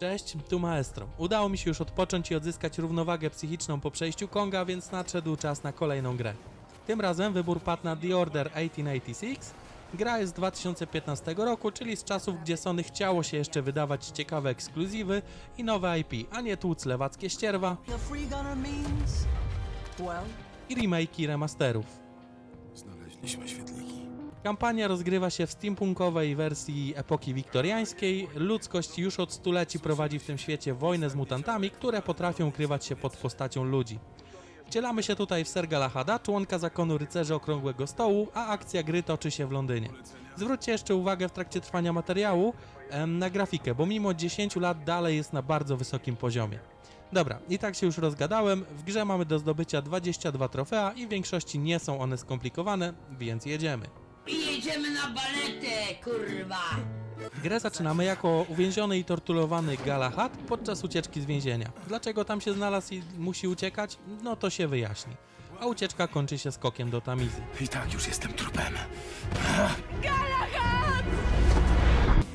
Cześć, tu Maestro. Udało mi się już odpocząć i odzyskać równowagę psychiczną po przejściu Konga, więc nadszedł czas na kolejną grę. Tym razem wybór padł na The Order 1886. Gra jest z 2015 roku, czyli z czasów, gdzie Sony chciało się jeszcze wydawać ciekawe ekskluzywy i nowe IP, a nie tłuc lewackie ścierwa i remake'i remasterów. Znaleźliśmy świetliki. Kampania rozgrywa się w steampunkowej wersji epoki wiktoriańskiej. Ludzkość już od stuleci prowadzi w tym świecie wojnę z mutantami, które potrafią ukrywać się pod postacią ludzi. Wcielamy się tutaj w Ser Galahada, członka zakonu rycerzy Okrągłego Stołu, a akcja gry toczy się w Londynie. Zwróćcie jeszcze uwagę w trakcie trwania materiału em, na grafikę, bo mimo 10 lat dalej jest na bardzo wysokim poziomie. Dobra, i tak się już rozgadałem. W grze mamy do zdobycia 22 trofea i w większości nie są one skomplikowane, więc jedziemy. I jedziemy na baletę, kurwa! Grę zaczynamy jako uwięziony i torturowany Galahad podczas ucieczki z więzienia. Dlaczego tam się znalazł i musi uciekać? No to się wyjaśni. A ucieczka kończy się skokiem do Tamizy. I tak już jestem trupem.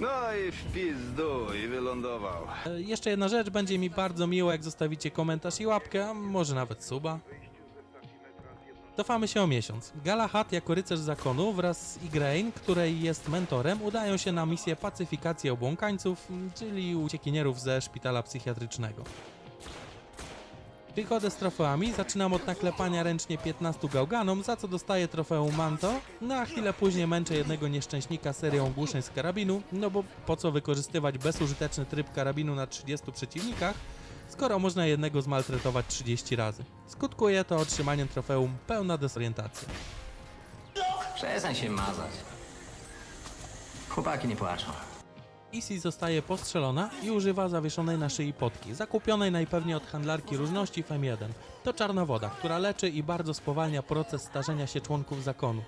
No i w pizdu i wylądował. E, Jeszcze jedna rzecz, będzie mi bardzo miło jak zostawicie komentarz i łapkę, a może nawet suba. Cofamy się o miesiąc. Galahad jako rycerz zakonu wraz z Igraine, której jest mentorem, udają się na misję pacyfikacji obłąkańców, m, czyli uciekinierów ze szpitala psychiatrycznego. Przygodę z trofeami zaczynam od naklepania ręcznie 15 gałganom, za co dostaję trofeum Manto, no a chwilę później męczę jednego nieszczęśnika serią ogłuszeń z karabinu, no bo po co wykorzystywać bezużyteczny tryb karabinu na 30 przeciwnikach, skoro można jednego zmaltretować 30 razy. Skutkuje to otrzymaniem trofeum pełna dezorientacja. Przestań się mazać. Chłopaki nie płaczą. Isi zostaje postrzelona i używa zawieszonej na szyi potki, zakupionej najpewniej od handlarki różności FM1. To czarna woda, która leczy i bardzo spowalnia proces starzenia się członków zakonu.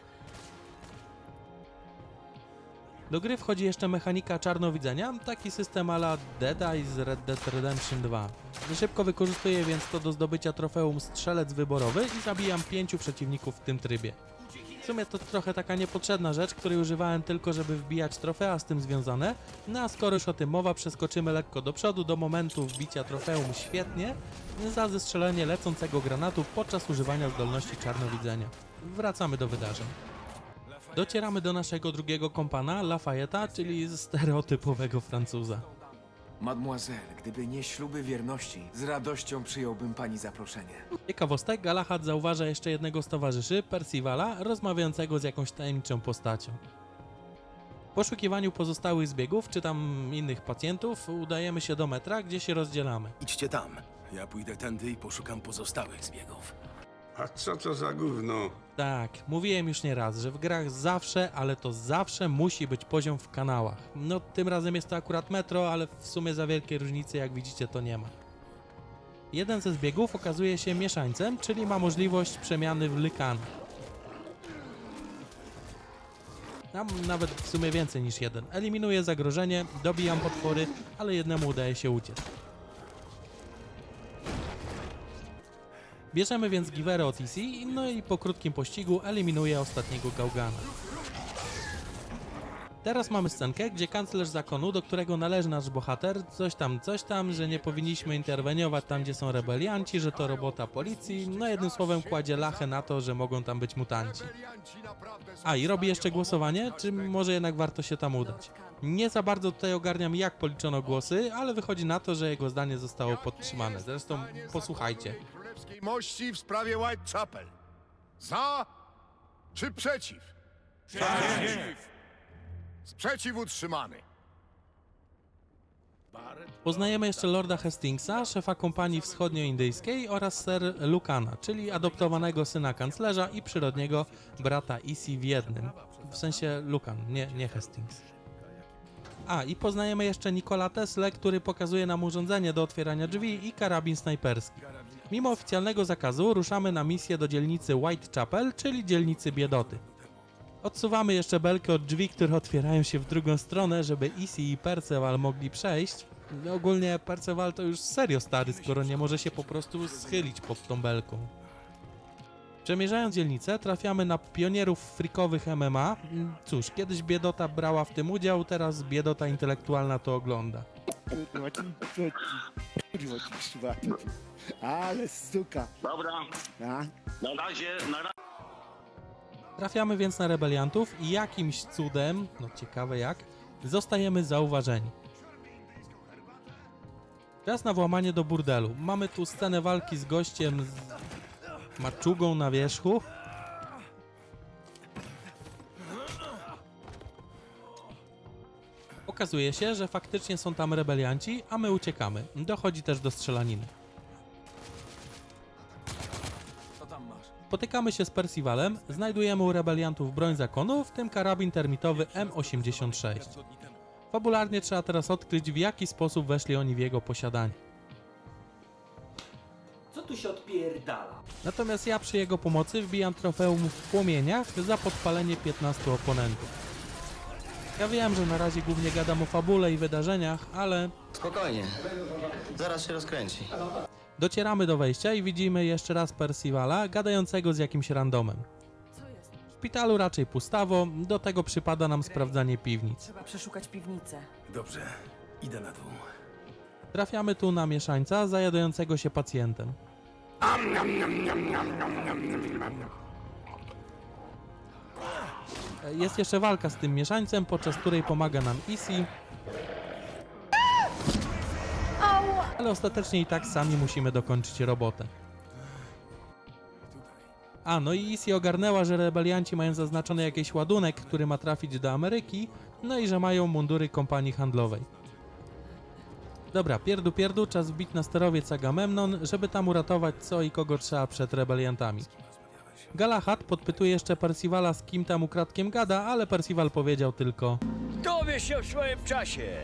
Do gry wchodzi jeszcze mechanika czarnowidzenia, taki system ala Dead z Red Dead Redemption 2. Szybko wykorzystuję więc to do zdobycia trofeum strzelec wyborowy i zabijam pięciu przeciwników w tym trybie. W sumie to trochę taka niepotrzebna rzecz, której używałem tylko, żeby wbijać trofea z tym związane. No a skoro już o tym mowa, przeskoczymy lekko do przodu do momentu wbicia trofeum świetnie za zestrzelenie lecącego granatu podczas używania zdolności czarnowidzenia. Wracamy do wydarzeń. Docieramy do naszego drugiego kompana, Lafayette'a, czyli stereotypowego Francuza. Mademoiselle, gdyby nie śluby wierności, z radością przyjąłbym pani zaproszenie. Ciekawostek, Galahad zauważa jeszcze jednego z towarzyszy, Percivala, rozmawiającego z jakąś tajemniczą postacią. W poszukiwaniu pozostałych zbiegów, czy tam innych pacjentów, udajemy się do metra, gdzie się rozdzielamy. Idźcie tam. Ja pójdę tędy i poszukam pozostałych zbiegów. A co to za gówno? Tak, mówiłem już nieraz, że w grach zawsze, ale to zawsze musi być poziom w kanałach. No, tym razem jest to akurat metro, ale w sumie za wielkiej różnicy, jak widzicie, to nie ma. Jeden ze zbiegów okazuje się mieszańcem, czyli ma możliwość przemiany w lykana. Tam nawet w sumie więcej niż jeden. Eliminuję zagrożenie, dobijam potwory, ale jednemu udaje się uciec. Bierzemy więc giwerę od EC, no i po krótkim pościgu eliminuję ostatniego gałgana. Teraz mamy scenkę, gdzie kanclerz zakonu, do którego należy nasz bohater, coś tam, coś tam, że nie powinniśmy interweniować tam, gdzie są rebelianci, że to robota policji, no jednym słowem kładzie lachę na to, że mogą tam być mutanci. A i robi jeszcze głosowanie, czy może jednak warto się tam udać? Nie za bardzo tutaj ogarniam jak policzono głosy, ale wychodzi na to, że jego zdanie zostało podtrzymane. Zresztą posłuchajcie. Królewskiej Mości w sprawie Whitechapel. Za czy przeciw? Przeciw! Sprzeciw utrzymany. Poznajemy jeszcze Lorda Hastingsa, szefa kompanii wschodnioindyjskiej oraz Sir Lukana, czyli adoptowanego syna kanclerza i przyrodniego brata Isi w jednym. W sensie Lukan, nie, nie Hastings. A, i poznajemy jeszcze Nikola Tesla, który pokazuje nam urządzenie do otwierania drzwi i karabin snajperski. Mimo oficjalnego zakazu ruszamy na misję do dzielnicy Whitechapel, czyli dzielnicy Biedoty. Odsuwamy jeszcze belkę od drzwi, które otwierają się w drugą stronę, żeby Isi i Perceval mogli przejść. No, Ogólnie Perceval to już serio stary, skoro nie może się po prostu schylić pod tą belką. Przemierzając dzielnicę, trafiamy na pionierów frikowych MMA. Cóż, kiedyś Biedota brała w tym udział, teraz Biedota intelektualna to ogląda. Kurwa ci wrzuci. Kurwa ci szwaki. Ale suka. Dobra, A? na razie, na razie. Trafiamy więc na rebeliantów i jakimś cudem, no ciekawe jak, zostajemy zauważeni. Czas na włamanie do burdelu. Mamy tu scenę walki z gościem z maczugą na wierzchu. Okazuje się, że faktycznie są tam rebelianci, a my uciekamy. Dochodzi też do strzelaniny. Spotykamy się z Percivalem, znajdujemy u rebeliantów broń zakonu, w tym karabin termitowy M86. Fabularnie trzeba teraz odkryć, w jaki sposób weszli oni w jego posiadanie. Co tu się odpierdala? Natomiast ja przy jego pomocy wbijam trofeum w płomieniach za podpalenie 15 oponentów. Ja wiem, że na razie głównie gadam o fabule i wydarzeniach, ale Spokojnie. Zaraz się rozkręci. docieramy do wejścia i widzimy jeszcze raz Percivala gadającego z jakimś randomem. W szpitalu raczej pustawo, do tego przypada nam sprawdzanie piwnic. Trzeba przeszukać piwnicę. Dobrze, idę na dół. Trafiamy tu na mieszańca zajadającego się pacjentem. Jest jeszcze walka z tym mieszańcem, podczas której pomaga nam Isi. Ale ostatecznie i tak sami musimy dokończyć robotę. A, no i Isi ogarnęła, że rebelianci mają zaznaczony jakiś ładunek, który ma trafić do Ameryki, no i że mają mundury kompanii handlowej. Dobra, pierdu pierdu, czas wbić na sterowiec Agamemnon, żeby tam uratować co i kogo trzeba przed rebeliantami. Galahad podpytuje jeszcze Percivala z kim tam ukradkiem gada, ale Percival powiedział tylko Dowiesz się w swoim czasie.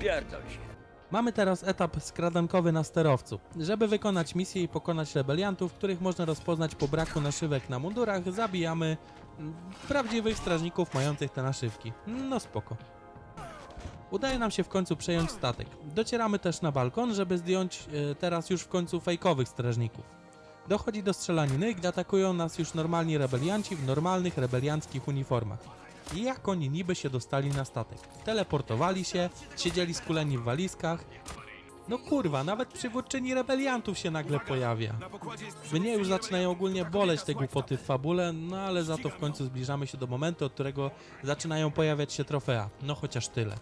Pierdol się. Mamy teraz etap skradankowy na sterowcu. Żeby wykonać misję i pokonać rebeliantów, których można rozpoznać po braku naszywek na mundurach, zabijamy mm, prawdziwych strażników mających te naszywki. No spoko. Udaje nam się w końcu przejąć statek. Docieramy też na balkon, żeby zdjąć e, teraz już w końcu fejkowych strażników. Dochodzi do strzelaniny, gdy atakują nas już normalni rebelianci w normalnych rebelianckich uniformach. I jak oni niby się dostali na statek? Teleportowali się, siedzieli skuleni w walizkach. No kurwa, nawet przywódczyni rebeliantów się nagle pojawia. Mnie już zaczynają ogólnie boleć te głupoty w fabule, no ale za to w końcu zbliżamy się do momentu, od którego zaczynają pojawiać się trofea. No chociaż tyle.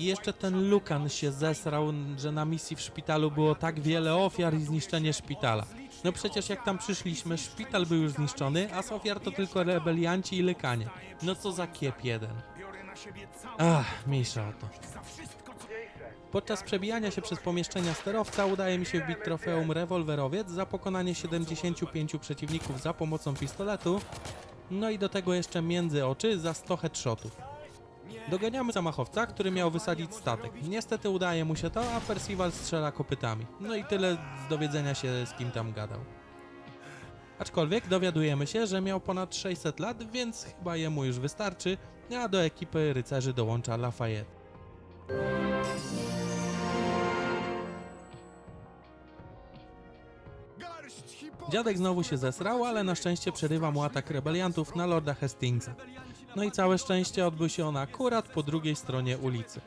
I jeszcze ten Lukan się zesrał, że na misji w szpitalu było tak wiele ofiar i zniszczenie szpitala. No przecież jak tam przyszliśmy, szpital był już zniszczony, a z ofiar to tylko rebelianci i lykanie. No co za kiep jeden. Ach, mniejsza o to. Podczas przebijania się przez pomieszczenia sterowca udaje mi się wbić trofeum rewolwerowiec za pokonanie 75 przeciwników za pomocą pistoletu, no i do tego jeszcze między oczy za 100 headshotów. Doganiamy zamachowca, który miał wysadzić statek. Niestety udaje mu się to, a Percival strzela kopytami. No i tyle z dowiedzenia się z kim tam gadał. Aczkolwiek dowiadujemy się, że miał ponad 600 lat, więc chyba jemu już wystarczy, a do ekipy rycerzy dołącza Lafayette. Dziadek znowu się zesrał, ale na szczęście przerywa mu atak rebeliantów na Lorda Hastingsa. No i całe szczęście odbył się on akurat po drugiej stronie ulicy.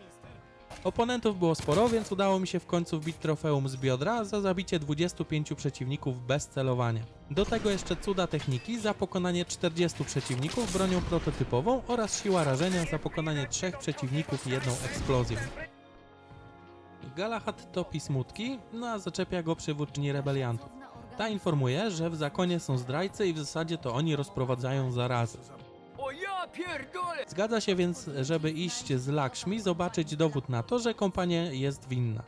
Oponentów było sporo, więc udało mi się w końcu wbić trofeum z biodra za zabicie 25 przeciwników bez celowania. Do tego jeszcze cuda techniki za pokonanie 40 przeciwników bronią prototypową oraz siła rażenia za pokonanie 3 przeciwników jedną eksplozją. Galahad topi smutki, no a zaczepia go przywódczyni rebeliantów. Ta informuje, że w zakonie są zdrajcy i w zasadzie to oni rozprowadzają zarazę. Pierdolę! Zgadza się więc, żeby iść z Lakshmi, zobaczyć dowód na to, że kompania jest winna.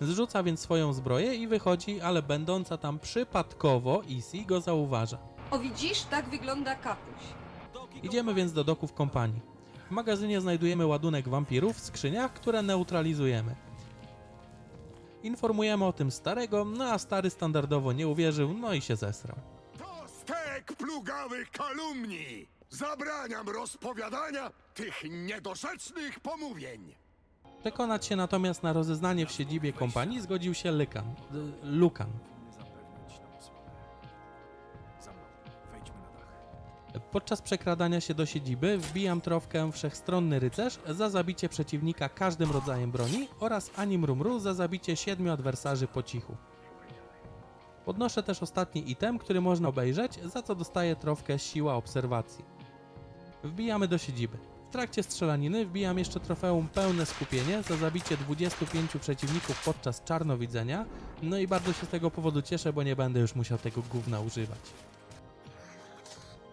Zrzuca więc swoją zbroję i wychodzi, ale będąca tam przypadkowo Isi go zauważa. O widzisz, tak wygląda kapuś. Idziemy więc do doków kompanii. W magazynie znajdujemy ładunek wampirów w skrzyniach, które neutralizujemy. Informujemy o tym starego, no a stary standardowo nie uwierzył, no i się zesrał. To stek plugawych kalumnii! Zabraniam rozpowiadania tych niedorzecznych pomówień! Przekonać się natomiast na rozeznanie w siedzibie kompanii zgodził się Lykan, Lukan. Podczas przekradania się do siedziby wbijam trofkę Wszechstronny Rycerz za zabicie przeciwnika każdym rodzajem broni oraz Anim Rumru za zabicie siedmiu adwersarzy po cichu. Podnoszę też ostatni item, który można obejrzeć, za co dostaję trofkę Siła Obserwacji. Wbijamy do siedziby. W trakcie strzelaniny wbijam jeszcze trofeum Pełne Skupienie za zabicie 25 przeciwników podczas czarnowidzenia, no i bardzo się z tego powodu cieszę, bo nie będę już musiał tego gówna używać.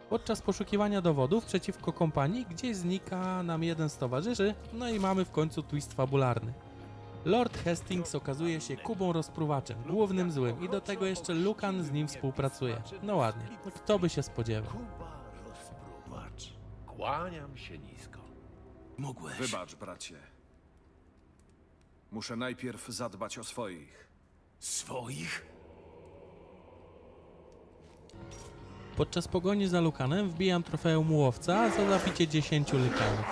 Podczas poszukiwania dowodów przeciwko kompanii gdzieś znika nam jeden z towarzyszy, no i mamy w końcu twist fabularny. Lord Hastings okazuje się Kubą rozpruwaczem, głównym złym i do tego jeszcze Lucan z nim współpracuje. No ładnie, kto by się spodziewał. Kłaniam się nisko. Mogłeś. Wybacz, bracie. Muszę najpierw zadbać o swoich. Swoich? Podczas pogoni za Lucanem wbijam trofeum łowca za zabicie 10 Lucanów.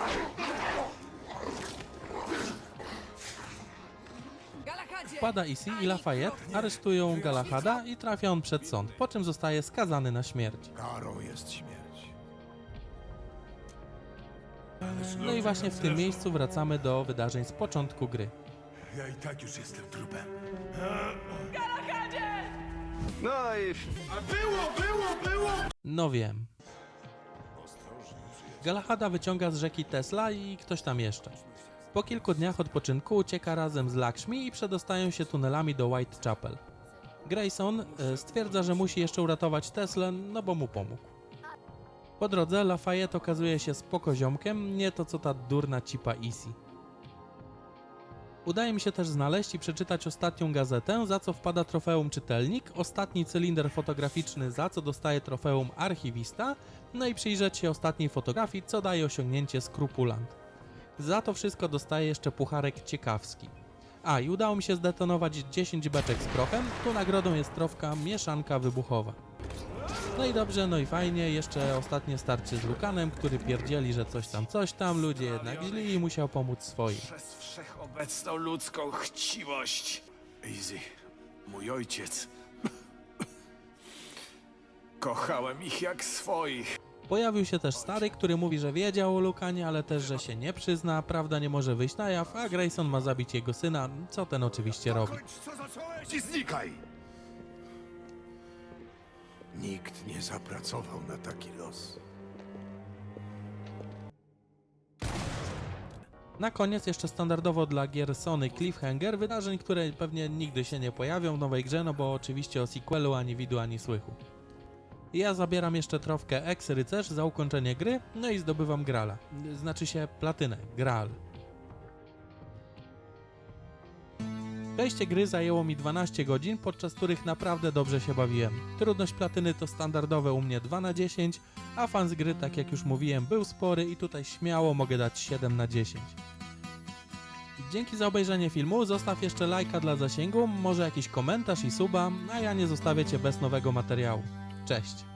Wpada Isi i Lafayette, aresztują Galahada i trafia on przed sąd, po czym zostaje skazany na śmierć. Karą jest śmierć. No i właśnie w tym miejscu wracamy do wydarzeń z początku gry. Ja i tak już jestem trupem. No i No wiem. Galahada wyciąga z rzeki Tesla i ktoś tam jeszcze. Po kilku dniach odpoczynku ucieka razem z Lakshmi i przedostają się tunelami do Whitechapel. Grayson e, stwierdza, że musi jeszcze uratować Teslę, no bo mu pomógł. Po drodze Lafayette okazuje się spokoziomkiem, nie to co ta durna cipa Isi. Udaje mi się też znaleźć i przeczytać ostatnią gazetę, za co wpada trofeum czytelnik, ostatni cylinder fotograficzny, za co dostaje trofeum archiwista, no i przyjrzeć się ostatniej fotografii, co daje osiągnięcie skrupulant. Za to wszystko dostaje jeszcze pucharek ciekawski. A, i udało mi się zdetonować 10 beczek z prochem, tu nagrodą jest trofka mieszanka wybuchowa. No i dobrze, no i fajnie, jeszcze ostatnie starcie z Lukanem, który pierdzieli, że coś tam, coś tam, ludzie jednak źli i musiał pomóc swoim. Przez wszechobecną ludzką chciwość. Easy, mój ojciec. Kochałem ich jak swoich. Pojawił się też stary, który mówi, że wiedział o Lukanie, ale też, że się nie przyzna, prawda nie może wyjść na jaw, a Grayson ma zabić jego syna, co ten oczywiście robi. Kończ co zacząłeś i znikaj! Nikt nie zapracował na taki los. Na koniec jeszcze standardowo dla gier Sony Cliffhanger, wydarzeń, które pewnie nigdy się nie pojawią w nowej grze, no bo oczywiście o sequelu ani widu, ani słychu. Ja zabieram jeszcze trofkę ex-rycerz za ukończenie gry, no i zdobywam grala. Znaczy się platynę, gral. Przejście gry zajęło mi 12 godzin, podczas których naprawdę dobrze się bawiłem. Trudność platyny to standardowe u mnie 2 na 10, a fan z gry, tak jak już mówiłem, był spory i tutaj śmiało mogę dać 7 na 10. Dzięki za obejrzenie filmu, zostaw jeszcze lajka dla zasięgu, może jakiś komentarz i suba, a ja nie zostawię Cię bez nowego materiału. Cześć!